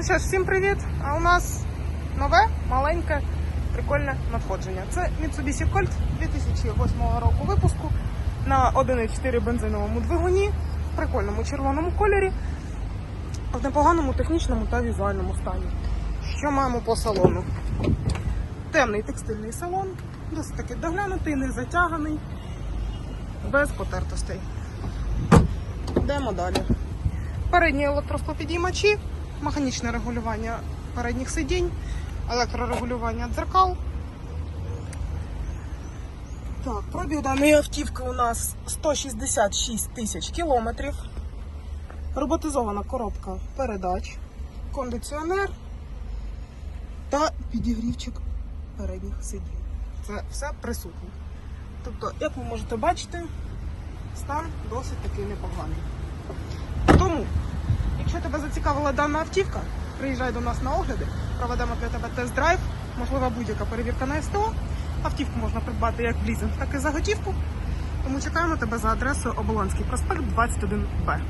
Ну що ж, всім привіт! А у нас нове, маленьке, прикольне надходження. Це Mitsubishi Colt 2008 року випуску на 1,4 бензиновому двигуні в прикольному червоному кольорі, в непоганому технічному та візуальному стані. Що маємо по салону? Темний текстильний салон, досить таки доглянутий, не затяганий, без потертостей. Йдемо далі. Передні електросклопідіймачі, механічне регулювання передніх сидінь, електрорегулювання дзеркал. Так, пробіг даної автівки у нас 166 тисяч кілометрів. Роботизована коробка передач, кондиціонер та підігрівчик передніх сидінь. Це все присутнє. Тобто, як ви можете бачити, стан досить таки непоганий. Тебе зацікавила дана автівка, приїжджай до нас на огляди, проведемо для тебе тест-драйв, можлива будь-яка перевірка на СТО. Автівку можна придбати як в лізинг, так і за готівку. Тому чекаємо тебе за адресою Оболонський проспект 21Б.